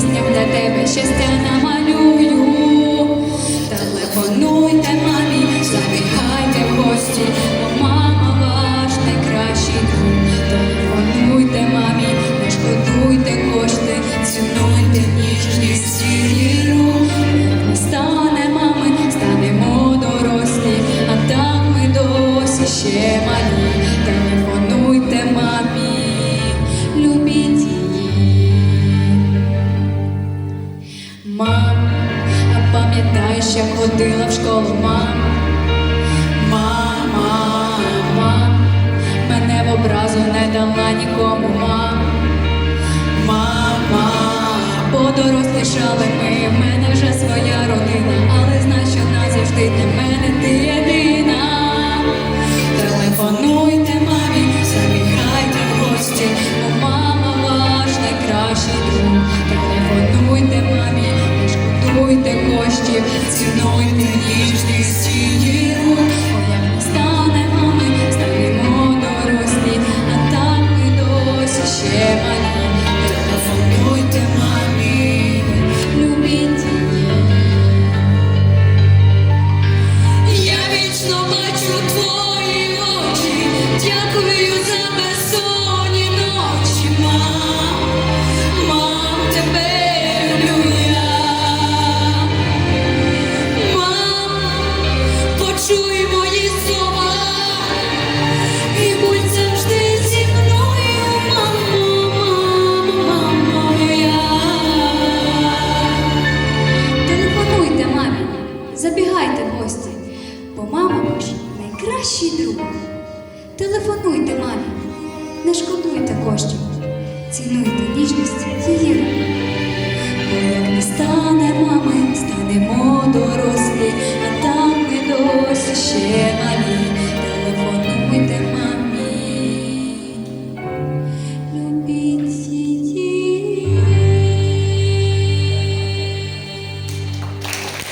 піснях для тебе щастя намалюю. Мам, а пам'ятаєш, як ходила в школу, мам? Мама, мам, мене в образу не дала нікому, мам. Мама, подорослішали ми, в мене вже своя Телефонуйте мамі, забігайте в гості, бо мама ваш найкращий друг. Телефонуйте мамі, не шкодуйте коштів, цінуйте ніжність її рук. Бо як не стане мами, станемо дорослі, а там ми досі ще